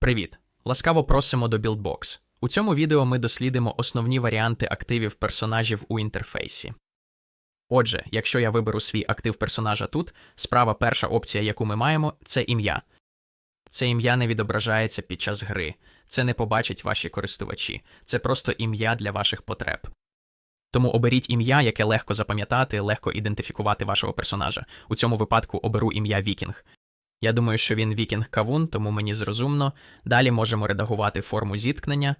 Привіт! Ласкаво просимо до BuildBox. У цьому відео ми дослідимо основні варіанти активів персонажів у інтерфейсі. Отже, якщо я виберу свій актив персонажа тут, справа перша опція, яку ми маємо, це ім'я. Це ім'я не відображається під час гри, це не побачать ваші користувачі, це просто ім'я для ваших потреб. Тому оберіть ім'я, яке легко запам'ятати, легко ідентифікувати вашого персонажа. У цьому випадку оберу ім'я Вікінг. Я думаю, що він вікінг кавун, тому мені зрозумно. Далі можемо редагувати форму зіткнення.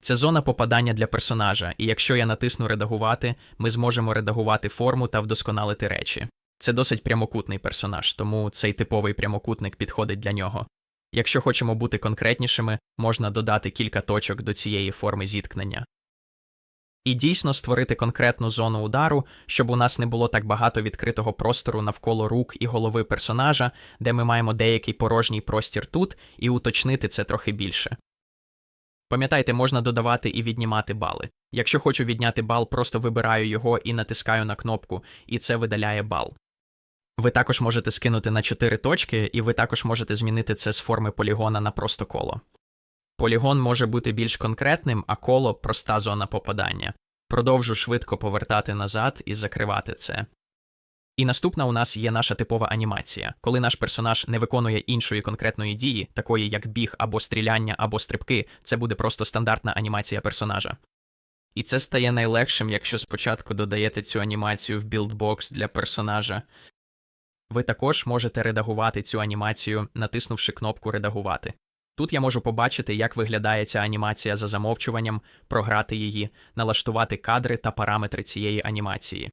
Це зона попадання для персонажа, і якщо я натисну редагувати, ми зможемо редагувати форму та вдосконалити речі. Це досить прямокутний персонаж, тому цей типовий прямокутник підходить для нього. Якщо хочемо бути конкретнішими, можна додати кілька точок до цієї форми зіткнення. І дійсно створити конкретну зону удару, щоб у нас не було так багато відкритого простору навколо рук і голови персонажа, де ми маємо деякий порожній простір тут, і уточнити це трохи більше. Пам'ятайте, можна додавати і віднімати бали. Якщо хочу відняти бал, просто вибираю його і натискаю на кнопку, і це видаляє бал. Ви також можете скинути на 4 точки, і ви також можете змінити це з форми полігона на просто коло. Полігон може бути більш конкретним, а коло проста зона попадання. Продовжу швидко повертати назад і закривати це. І наступна у нас є наша типова анімація, коли наш персонаж не виконує іншої конкретної дії, такої як біг або стріляння, або стрибки, це буде просто стандартна анімація персонажа. І це стає найлегшим, якщо спочатку додаєте цю анімацію в білдбокс для персонажа. Ви також можете редагувати цю анімацію, натиснувши кнопку Редагувати. Тут я можу побачити, як виглядає ця анімація за замовчуванням, програти її, налаштувати кадри та параметри цієї анімації.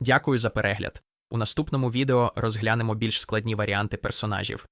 Дякую за перегляд. У наступному відео розглянемо більш складні варіанти персонажів.